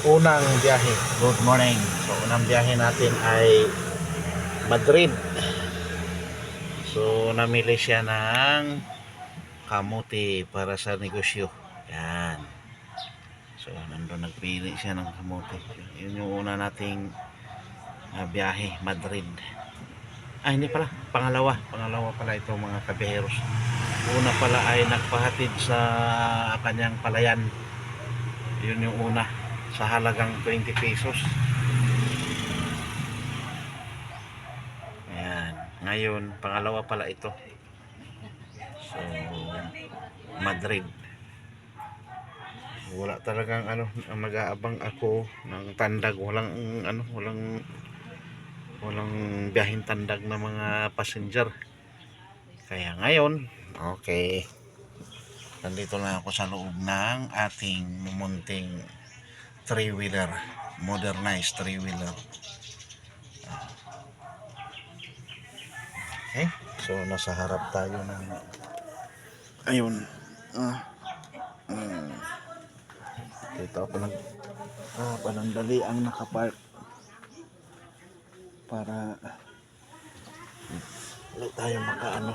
unang biyahe. Good morning. So, unang biyahe natin ay Madrid. So, namili siya ng kamuti para sa negosyo. Yan. So, nandun nagpili siya ng kamuti. Yun yung una nating ah, biyahe, Madrid. Ah, hindi pala. Pangalawa. Pangalawa pala ito mga kabeheros. Una pala ay nagpahatid sa kanyang palayan. Yun yung una. Sa halagang 20 pesos. Ayan. Ngayon, pangalawa pala ito. So, Madrid. Wala talagang ano, mag-aabang ako ng tandag. Walang ano, walang walang biyahin tandag na mga passenger. Kaya ngayon, okay. Nandito na ako sa loob ng ating mumunting three-wheeler. Modernized three-wheeler. Okay, so nasa harap tayo ng ayun. Ah. Mm. Dito ako nag ah, panandali ang nakapark para hindi tayo makaano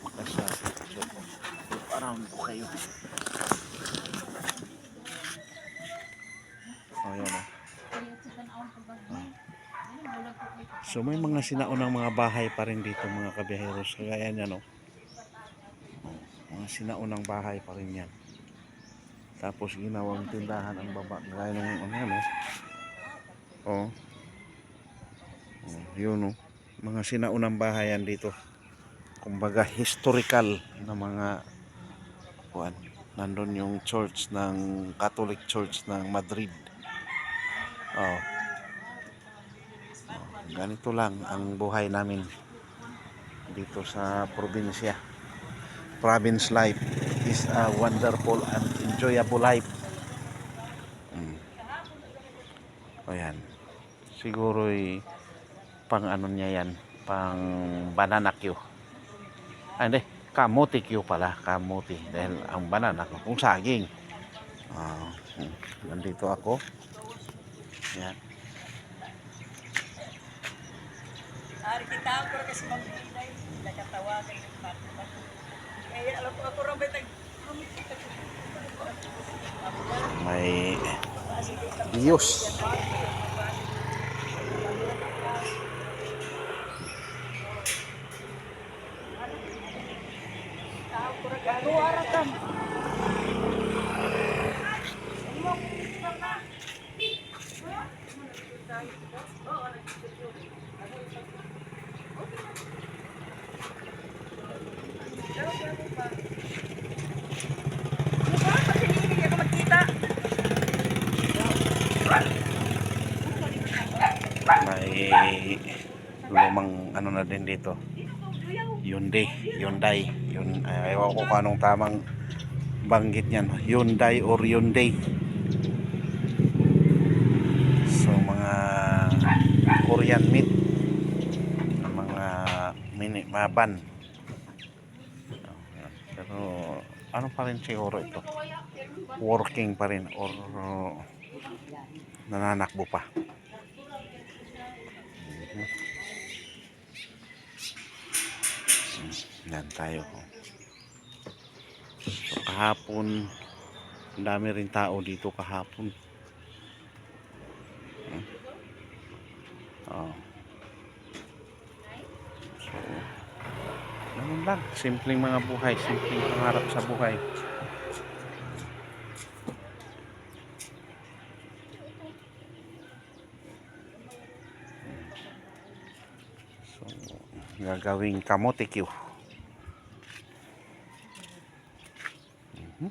makasa so, around po kayo ayun na so may mga sinaunang mga bahay pa rin dito mga kabiyaheros kagaya niya no mga sinaunang bahay pa rin yan tapos ginawang tindahan ang baba gaya ng ano ano oh Oh, yun oh. Mga sinaunang bahayan dito. Kumbaga historical na mga kuan. Nandun yung church ng Catholic Church ng Madrid. Oh. oh. Ganito lang ang buhay namin dito sa probinsya. Province life is a wonderful and enjoyable life. Mm. O yan. Siguro pang ano niya yan, pang banana Q. Ah, hindi, kamote Q pala, kamote. Dahil ang banana kung saging. Hmm. nandito ako. Yan. Ari kita rin kasi mag-inay. Nakatawagan yung partner. Eh, alam ko ako rin ba. May Diyos. Garuara ka. May lumang ano na din dito. Hyundai, Hyundai. Yun, ay, ewan ko kung anong tamang banggit niyan. Hyundai or Hyundai. So mga Korean meat. Mga mini, mga. Pero ano pa rin siguro ito? Working pa rin or uh, nananakbo pa. Yan tayo. So, kahapon, ang dami rin tao dito kahapon. Hmm. Oh. So, ganun lang. Simpleng mga buhay. Simpleng pangarap sa buhay. So, gagawing kamote Q. Mhm.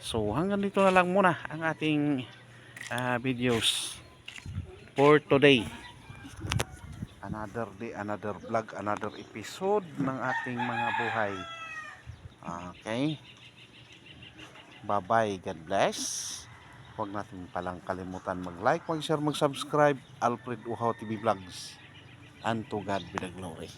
So hanggang dito na lang muna ang ating ah, videos for today. Another day, another vlog, another episode ng ating mga buhay. Okay. Bye-bye. God bless. Huwag natin palang kalimutan mag-like, mag-share, mag-subscribe. Alfred Uhaw TV Vlogs. And to God be the glory.